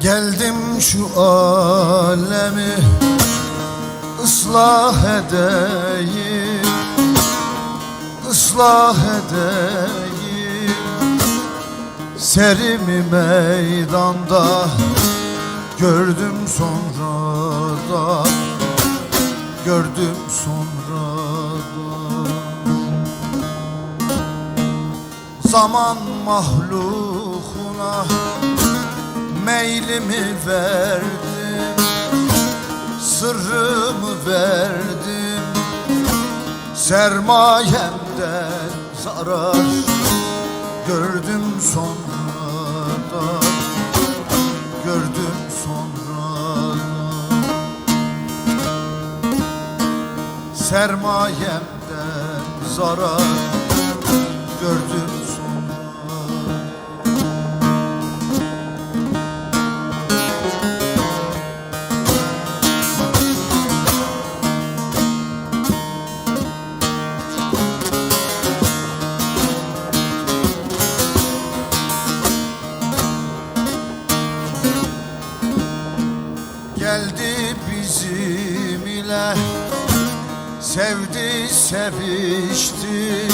Geldim şu alemi ıslah edeyim ıslah edeyim. Serimi meydanda gördüm sonradan Gördüm sonradan Zaman mahlukuna meylimi verdim Sırrımı verdim. Sermayemden zarar Gördüm sonradan Gördüm sonradan. Sermayemden zarar Gördüm Geldi bizim ile Sevdi sevişti.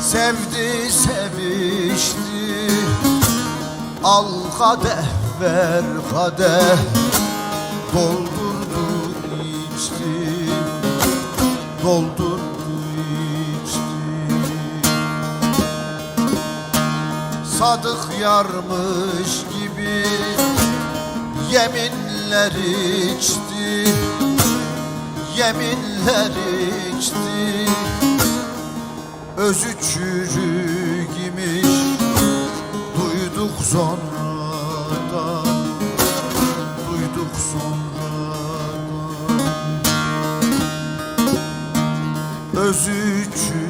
Sevdi sevişti. Al kadeh ver kadeh. Doldurdu içti. Doldurdu Sadık yarmış gibi Yeminler içti Yeminler içti. Özü çürük imiş Duyduk sonradan Duyduk sonradan. Özü çürük